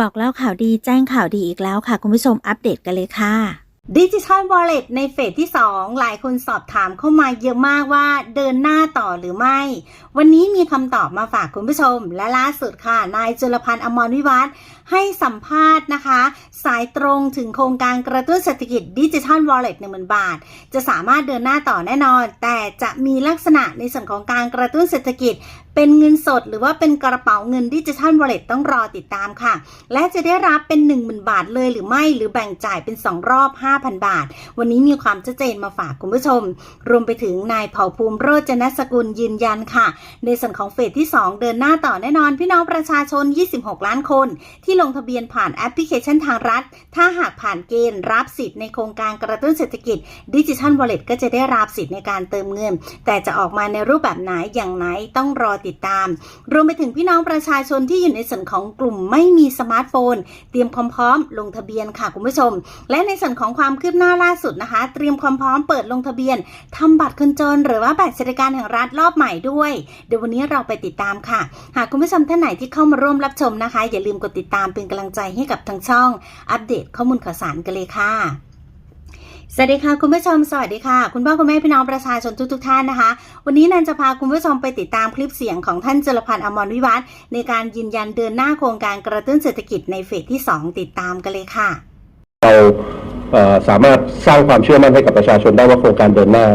บอกเล่าข่าวดีแจ้งข่าวดีอีกแล้วค่ะ คุณผู้ชมอัปเดตกันเลยค่ะดิจิทัลวอลเล็ตในเฟสที่ 2 หลายคนสอบถามเข้ามาเยอะมากว่าเดินหน้าต่อหรือไม่ วันนี้มีคำตอบมาฝากคุณผู้ชม และล่าสุดค่ะ นายจุลพันธ์อมรวิวัฒน์ให้สัมภาษณ์นะคะ สายตรงถึงโครงการกระตุ้นเศรษฐกิจดิจิทัลวอลเล็ตหนึ่งหมื่นบาท จะสามารถเดินหน้าต่อแน่นอน แต่จะมีลักษณะในส่วนของการกระตุ้นเศรษฐกิจเป็นเงินสดหรือว่าเป็นกระเป๋าเงินดิจิทัลวอลเล็ตต้องรอติดตามค่ะ และจะได้รับเป็น 10,000 บาทเลยหรือไม่หรือแบ่งจ่ายเป็น 2 รอบ 5,000 บาท วันนี้มีความชัดเจนมาฝากคุณผู้ชม รวมไปถึงนายเผ่าภูมิโรจนสกุลยืนยันค่ะ ในส่วนของเฟสที่ 2 เดินหน้าต่อแน่นอน พี่น้องประชาชน 26 ล้านคน ที่ลงทะเบียนผ่านแอปพลิเคชันทางรัฐ ถ้าหากผ่านเกณฑ์รับสิทธิ์ในโครงการกระตุ้นเศรษฐกิจดิจิทัลวอลเล็ตก็จะได้รับสิทธิ์ในการเติมเงิน แต่จะออกมาในรูปแบบไหนอย่างไหนต้องรอติดตาม รวมไปถึงพี่น้องประชาชนที่อยู่ในส่วนของกลุ่มไม่มีสมาร์ทโฟน เตรียมความพร้อมลงทะเบียนค่ะคุณผู้ชม และในส่วนของความคืบหน้าล่าสุดนะคะ เตรียมความพร้อมเปิดลงทะเบียนทำบัตรคนจน หรือว่าบัตรสวัสดิการแห่งรัฐรอบใหม่ด้วย เดี๋ยววันนี้เราไปติดตามค่ะ หากคุณผู้ชมท่านไหนที่เข้ามาร่วมรับชมนะคะ อย่าลืมกดติดตามเป็นกำลังใจให้กับทางช่อง อัปเดตข้อมูลข่าวสารกันเลยค่ะ สวัสดีค่ะคุณผู้ชมสวัสดีค่ะ คุณพ่อคุณแม่พี่น้องประชาชนทุกๆท่านนะคะ วันนี้นันจะพาคุณผู้ชมไปติดตามคลิปเสียงของท่านจุลพันธ์อมรวิวัฒน์ในการยืนยันเดินหน้าโครงการกระตุ้นเศรษฐกิจในเฟสที่ 2 ติดตามกันเลยค่ะ เราสามารถสร้างความเชื่อมั่นให้กับประชาชนได้ว่าโครงการเดินหน้า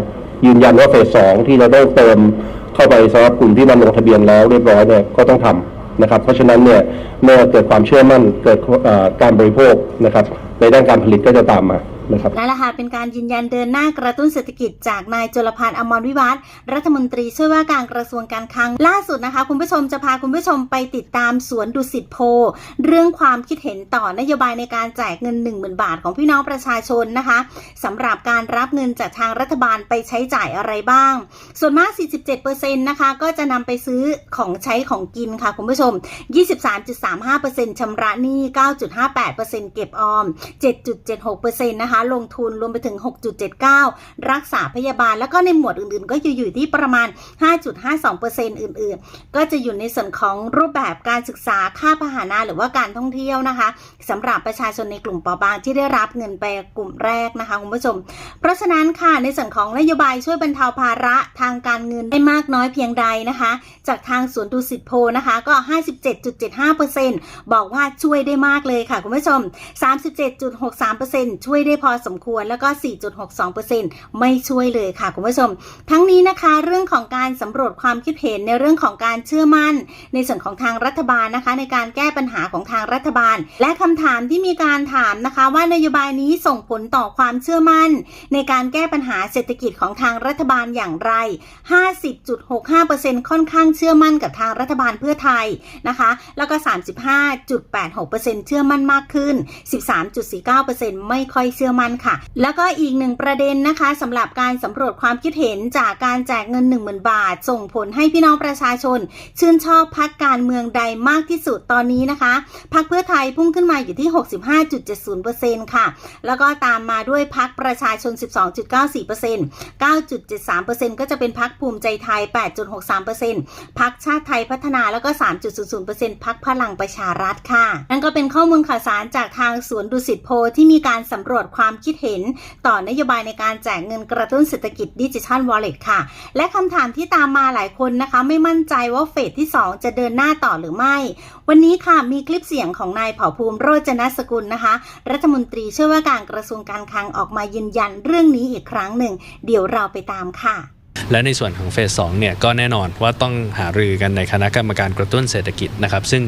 ยืนยันว่าเฟสสองที่เราได้เติมเข้าไปสำหรับกลุ่มที่มาลงทะเบียนแล้วเรียบร้อยเนี่ยก็ต้องทำนะครับ เพราะฉะนั้นเนี่ยเมื่อเกิดความเชื่อมั่นเกิดการบริโภคนะครับในด้านการผลิตก็จะตามมา นะครับและค่ะเป็นการยืนยันเดินหน้ากระตุ้นเศรษฐกิจจากนายจุลพันธ์อมรวิวัฒน์รัฐมนตรีช่วยว่าการกระทรวงการคลังล่าสุดนะคะ คุณผู้ชมจะพาคุณผู้ชมไปติดตามสวนดุสิตโพ เรื่องความคิดเห็นต่อนโยบายในการแจกเงิน 10,000 บาทของพี่น้องประชาชนนะคะสำหรับการรับเงินจากทางรัฐบาลไปใช้จ่ายอะไรบ้าง ส่วนมาก 47%นะคะก็จะนำไปซื้อของใช้ของกินค่ะคุณผู้ชม 23.35%ชำระหนี้ 9.58%เก็บออม 7.76%นะคะลงทุนรวมไปถึง 6.79 รักษาพยาบาล แล้วก็ในหมวดอื่นๆ ก็อยู่อยู่ที่ประมาณ 5.52%อื่นๆ ก็จะอยู่ในส่วนของรูปแบบการศึกษาค่าพาหนะหรือว่าการท่องเที่ยวนะคะสำหรับประชาชนในกลุ่มเปราะบางที่ได้รับเงินไปกลุ่มแรกนะคะคุณผู้ชม เพราะฉะนั้นค่ะในส่วนของนโยบายช่วยบรรเทาภาระทางการเงินได้มากน้อยเพียงใดนะคะ จากทางสวนดุสิตโพนะคะก็ 57.75%บอกว่าช่วยได้มากเลยค่ะคุณผู้ชม 37.63%ช่วยได้พอสมควรแล้วก็ 4.62%ไม่ช่วยเลยค่ะคุณผู้ชม ทั้งนี้นะคะเรื่องของการสำรวจความคิดเห็นในเรื่องของการเชื่อมั่น ในส่วนของทางรัฐบาลนะคะ ในการแก้ปัญหาของทางรัฐบาล และคำถามที่มีการถามนะคะ ว่านโยบายนี้ส่งผลต่อความเชื่อมั่น ในการแก้ปัญหาเศรษฐกิจของทางรัฐบาลอย่างไร 50.65%ค่อนข้างเชื่อมั่นกับทางรัฐบาลเพื่อไทยนะคะ แล้วก็ 35.86%เชื่อมั่นมากขึ้น 13.49%ไม่ค่อยเชื่อมันค่ะ แล้วก็อีกหนึ่งประเด็นนะคะสำหรับการสำรวจความคิดเห็นจากการแจกเงิน 10,000 บาท ส่งผลให้พี่น้องประชาชน ชื่นชอบพักการเมืองใดมากที่สุดตอนนี้นะคะพักเพื่อไทยพุ่งขึ้นมาอยู่ที่ 65.70%ค่ะ แล้วก็ตามมาด้วยพักประชาชน 12.94% 9.73%ก็จะเป็นพักภูมิใจไทย 8.63%พักชาติไทยพัฒนาแล้วก็ 3.00%พักพลังประชารัฐค่ะ นั่นก็เป็นข้อมูลข่าวสารจากทางสวนดุสิตโพที่มีการสำรวจความความคิดเห็นต่อนโยบายในการแจกเงินกระตุ้นเศรษฐกิจดิจิทัลวอลเล็ตค่ะ และคำถามที่ตามมาหลายคนนะคะ ไม่มั่นใจว่าเฟสที่ 2 จะเดินหน้าต่อหรือไม่ วันนี้ค่ะมีคลิปเสียงของนายเผ่าภูมิโรจนสกุลนะคะ รัฐมนตรีช่วยว่าการกระทรวงการคลังออกมายืนยันเรื่องนี้อีกครั้งหนึ่ง เดี๋ยวเราไปตามค่ะ และในส่วนของเฟส2เนี่ยก็แน่นอนว่าต้องหารือกันในคณะกรรมการกระตุ้นเศรษฐกิจนะครับซึ่ง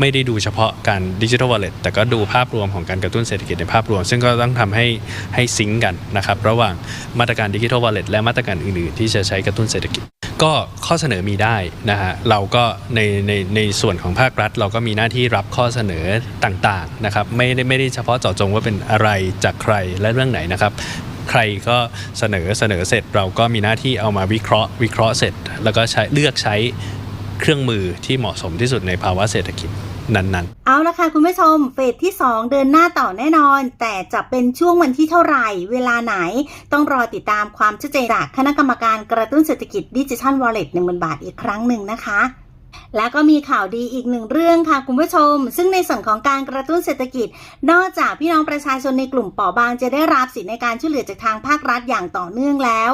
ไม่ได้ดูเฉพาะการดิจิทัลวอลเล็ตแต่ก็ดูภาพรวมของการกระตุ้นเศรษฐกิจในภาพรวม ซึ่งก็ต้องทำให้ให้ซิงก์กันนะครับระหว่างมาตรการดิจิทัลวอลเล็ตและมาตรการอื่นๆ ที่จะใช้กระตุ้นเศรษฐกิจ ก็ข้อเสนอมีได้นะฮะเราก็ในในในส่วนของภาครัฐ เราก็มีหน้าที่รับข้อเสนอต่างๆนะครับไม่ได้ไม่ได้เฉพาะเจาะจงว่าเป็นอะไรจากใครและเรื่องไหนนะครับ ใครก็เสนอเสนอเสร็จ เราก็มีหน้าที่เอามาวิเคราะห์ วิเคราะห์เสร็จ แล้วก็ใช้เลือกใช้เครื่องมือที่เหมาะสมที่สุดในภาวะเศรษฐกิจนั้นๆ เอาละค่ะคุณผู้ชม เฟสที่ 2 เดินหน้าต่อแน่นอน แต่จะเป็นช่วงวันที่เท่าไหร่ เวลาไหน ต้องรอติดตามความชัดเจนจากคณะกรรมการกระตุ้นเศรษฐกิจดิจิทัลวอลเล็ตหนึ่งบาทอีกครั้งหนึ่งนะคะ แล้วก็มีข่าวดีอีกหนึ่งเรื่องค่ะคุณผู้ชม ซึ่งในส่วนของการกระตุ้นเศรษฐกิจ นอกจากพี่น้องประชาชนในกลุ่มเปราะบางจะได้รับสิทธิในการช่วยเหลือจากทางภาครัฐอย่างต่อเนื่องแล้ว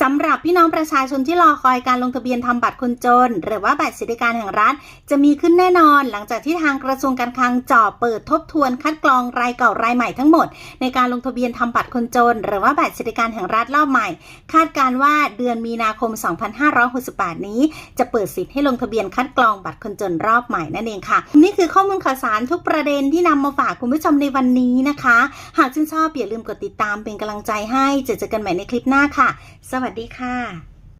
สำหรับพี่น้องประชาชนที่รอคอยการลงทะเบียนทำบัตรคนจน หรือว่าบัตรสวัสดิการแห่งรัฐ จะมีขึ้นแน่นอน หลังจากที่ทางกระทรวงการคลังจ่อเปิดทบทวนคัดกรองรายเก่ารายใหม่ทั้งหมด ในการลงทะเบียนทำบัตรคนจน หรือว่าบัตรสวัสดิการแห่งรัฐรอบใหม่ คาดการว่าเดือนมีนาคม 2568 นี้ จะเปิดสิทธิ์ให้ลงทะเบียนคัดกรองบัตรคนจนรอบใหม่นั่นเองค่ะ นี่คือข้อมูลข่าวสารทุกประเด็นที่นำมาฝากคุณผู้ชมในวันนี้นะคะ หากชื่นชอบอย่าลืมกดติดตามเป็นกำลังใจให้จอเจอกันใหม่ในคลิปหน้าค่ะ สวัสดีค่ะ